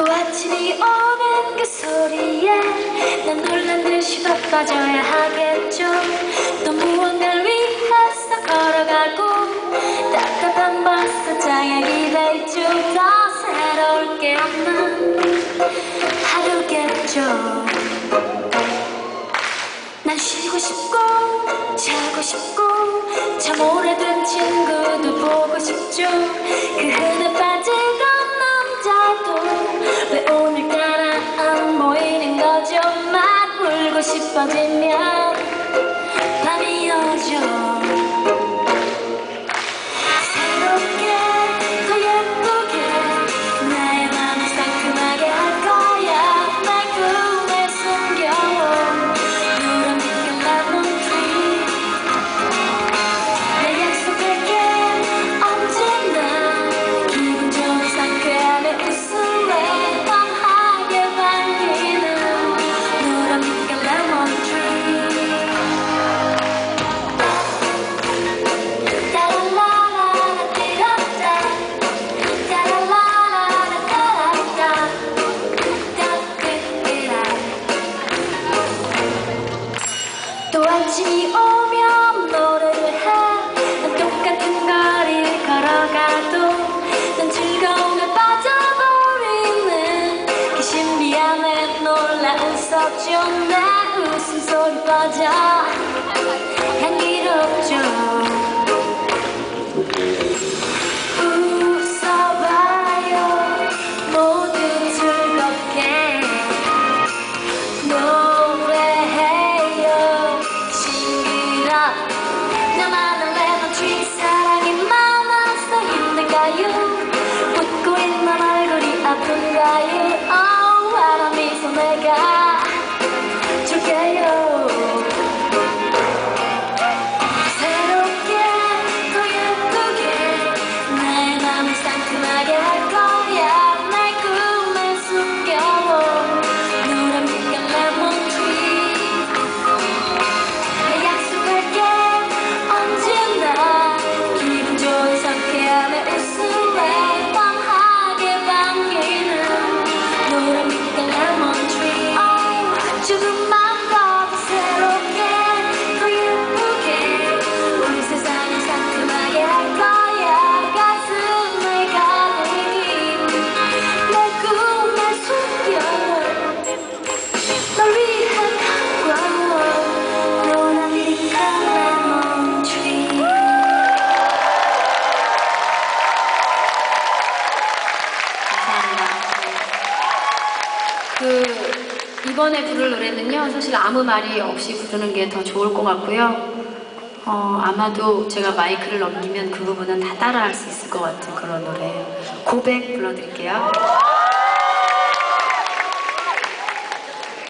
또 아침이 오는 그 소리에 난 놀란 듯이 바빠져야 하겠죠. 또 무언가를 위해서 걸어가고 답답한 버스장에 기대죠 더 새로울 게 없는 하루겠죠. 난 쉬고 싶고 자고 싶고 참 오래된 친구도 보고 싶죠. 그 흔해 막 울고 싶 또 아침이 오면 노래를 해 난 똑같은 거리를 걸어가도 난 즐거움에 빠져버리는 그 신비함에 놀라운 석조 내 웃음소리 빠져. 향기롭죠 아픈가요 oh, 화난 미소 내가 그 이번에 부를 노래는요 사실 아무 말이 없이 부르는 게 더 좋을 것 같고요. 어, 아마도 제가 마이크를 넘기면 그 부분은 다 따라할 수 있을 것 같은 그런 노래예요 고백 불러드릴게요